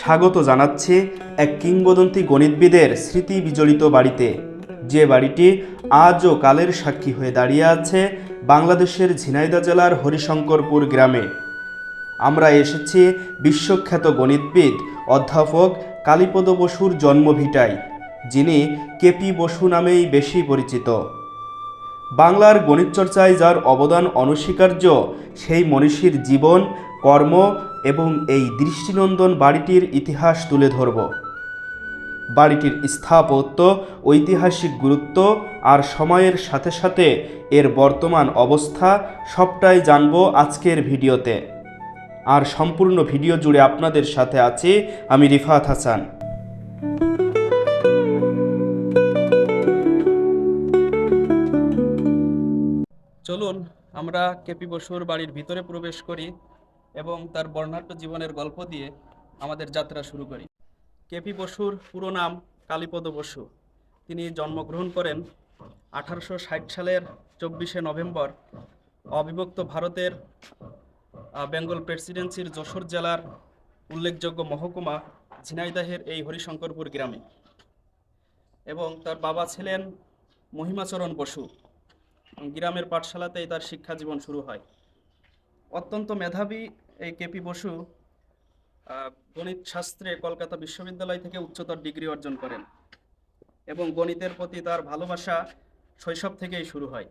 স্বাগত জানাচ্ছি এক কিংবদন্তি গণিতবিদের স্মৃতি বিজড়িত বাড়িতে। যে বাড়িটি আজও কালের সাক্ষী হয়ে দাঁড়িয়ে আছে বাংলাদেশের ঝিনাইদা জেলার হরিশঙ্করপুর গ্রামে। আমরা এসেছি বিশ্বখ্যাত গণিতবিদ অধ্যাপক কালীপদ বসুর জন্মভিটায়, যিনি কেপি বসু নামেই বেশি পরিচিত। বাংলার গণিত চর্চায় যার অবদান অনস্বীকার্য, সেই মনীষীর জীবন, কর্ম এবং এই দৃষ্টিনন্দন বাড়িটির ইতিহাস তুলে ধরব। বাড়িটির স্থাপত্য, ঐতিহাসিক গুরুত্ব আর সময়ের সাথে সাথে এর বর্তমান অবস্থা সবটাই জানব আজকের ভিডিওতে। আর সম্পূর্ণ ভিডিও জুড়ে আপনাদের সাথে আছি আমি রিফাত হাসান। চলুন, আমরা কেপি বসুর বাড়ির ভিতরে প্রবেশ করি। এবং তার বর্ণাঢ্য জীবনের গল্প দিয়ে আমাদের যাত্রা শুরু করি। কেপি বসুর পুরো নাম কালীপদ বসু। তিনি জন্মগ্রহণ করেন আঠারোশো ষাট সালের চব্বিশে নভেম্বর। অবিভক্ত ভারতের বেঙ্গল প্রেসিডেন্সির যশোর জেলার উল্লেখযোগ্য মহকুমা ঝিনাইদাহের এই হরিশঙ্করপুর গ্রামে। এবং তার বাবা ছিলেন মহিমাচরণ বসু। গ্রামের পাঠশালাতেই তার শিক্ষা জীবন শুরু হয়। অত্যন্ত মেধাবী এই কেপি বসু গণিত শাস্ত্রে কলকাতা বিশ্ববিদ্যালয় থেকে উচ্চতর ডিগ্রি অর্জন করেন এবং গণিতের প্রতি তার ভালোবাসা শৈশব থেকেই শুরু হয়।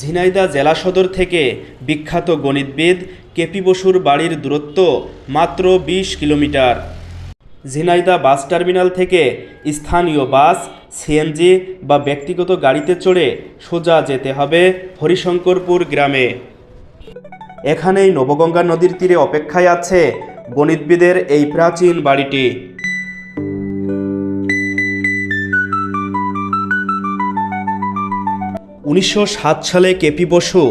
ঝিনাইদা জেলা সদর থেকে বিখ্যাত গণিতবিদ কেপি বসুর বাড়ির দূরত্ব মাত্র বিশ কিলোমিটার। ঝিনাইদহ বাস টার্মিনাল থেকে স্থানীয় বাস, সিএনজি বা ব্যক্তিগত গাড়িতে চড়ে সোজা যেতে হবে হরিশঙ্করপুর গ্রামে। এখানেই নবগঙ্গা নদীর তীরে অপেক্ষায় আছে গণিতবিদের এই প্রাচীন বাড়িটি। উনিশশো সাত সালে কেপি বসু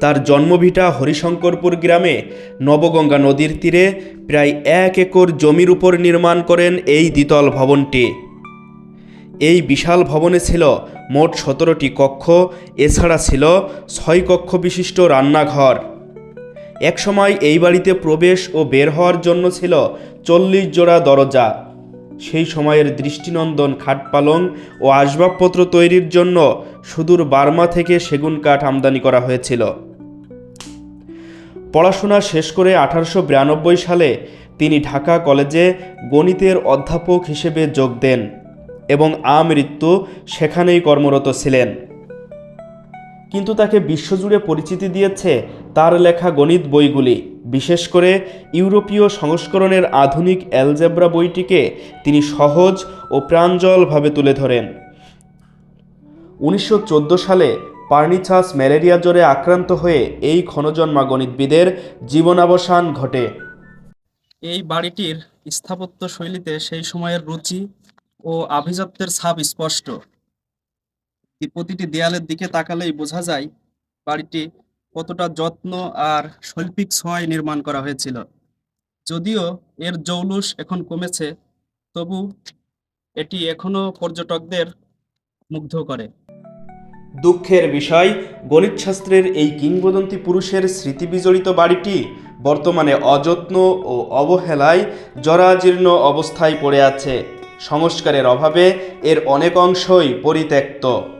তার জন্মভিটা হরিশঙ্করপুর গ্রামে নবগঙ্গা নদীর তীরে প্রায় এক একর জমির উপর নির্মাণ করেন এই দ্বিতল ভবনটি। এই বিশাল ভবনে ছিল মোট সতেরোটি কক্ষ, এছাড়া ছিল ছয় কক্ষ বিশিষ্ট রান্নাঘর। একসময় এই বাড়িতে প্রবেশ ও বের হওয়ার জন্য ছিল চল্লিশ জোড়া দরজা। সেই সময়ের দৃষ্টিনন্দন খাট পালং ও আসবাবপত্র তৈরির জন্য সুদূর বার্মা থেকে সেগুন কাঠ আমদানি করা হয়েছিল। পড়াশোনা শেষ করে আঠারোশো বিরানব্বই সালে তিনি ঢাকা কলেজে গণিতের অধ্যাপক হিসেবে যোগ দেন এবং আমৃত্যু সেখানেই কর্মরত ছিলেন। কিন্তু তাকে বিশ্বজুড়ে পরিচিতি দিয়েছে তার লেখা গণিত বইগুলি, বিশেষ করে ইউরোপীয় সংস্করণের আধুনিক অ্যালজেব্রা বইটিকে তিনি সহজ ও প্রাঞ্জলভাবে তুলে ধরেন। উনিশশো চোদ্দ সালে পার্নিছাস ম্যালেরিয়া জ্বরে আক্রান্ত হয়ে এই ক্ষণজন্মা গণিতবিদের জীবনাবসান ঘটে। এই বাড়িটির স্থাপত্য শৈলীতে সেই সময়ের রুচি ও আভিজাত্যের ছাপ স্পষ্ট। প্রতিটি দেয়ালের দিকে তাকালেই বোঝা যায় বাড়িটি কতটা যত্ন আর শৈল্পিক ছোঁয়ায় নির্মাণ করা হয়েছিল। যদিও এর জৌলুস এখন কমেছে, তবু এটি এখনও পর্যটকদের মুগ্ধ করে। দুঃখের বিষয় গণিতশাস্ত্রের এই কিংবদন্তি পুরুষের স্মৃতিবিজড়িত বাড়িটি বর্তমানে অযত্ন ও অবহেলায় জরাজীর্ণ অবস্থায় পড়ে আছে। সংস্কারের অভাবে এর অনেক অংশই পরিত্যক্ত।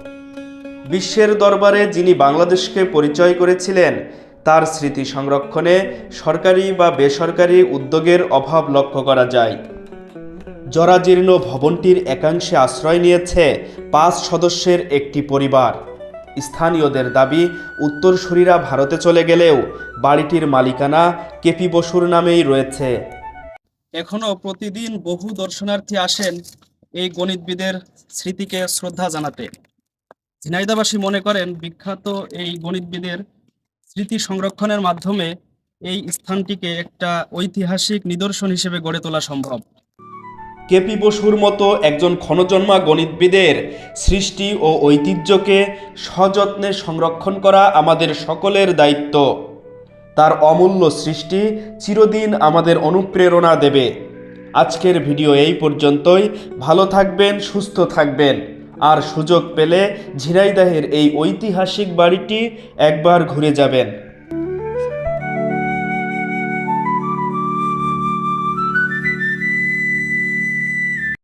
বিশ্বের দরবারে যিনি বাংলাদেশকে পরিচয় করেছিলেন, তার স্মৃতি সংরক্ষণে সরকারি বা বেসরকারি উদ্যোগের অভাব লক্ষ্য করা যায়। জরাজীর্ণ ভবনটির একাংশে আশ্রয় নিয়েছে পাঁচ সদস্যের একটি পরিবার। স্থানীয়দের দাবি, উত্তরসূরিরা ভারতে চলে গেলেও বাড়িটির মালিকানা কেপি বসুর নামেই রয়েছে। এখনও প্রতিদিন বহু দর্শনার্থী আসেন এই গণিতবিদের স্মৃতিকে শ্রদ্ধা জানাতে। ঝিনাইদাবাসী মনে করেন বিখ্যাত এই গণিতবিদের স্মৃতি সংরক্ষণের মাধ্যমে এই স্থানটিকে একটা ঐতিহাসিক নিদর্শন হিসেবে গড়ে তোলা সম্ভব। কেপি বসুর মতো একজন ক্ষণজন্মা গণিতবিদের সৃষ্টি ও ঐতিহ্যকে সযত্নে সংরক্ষণ করা আমাদের সকলের দায়িত্ব। তার অমূল্য সৃষ্টি চিরদিন আমাদের অনুপ্রেরণা দেবে। আজকের ভিডিও এই পর্যন্তই। ভালো থাকবেন, সুস্থ থাকবেন। আর সুযোগ পেলে ঝিরাইদাহের এই ঐতিহাসিক বাড়িটি একবার ঘুরে যাবেন।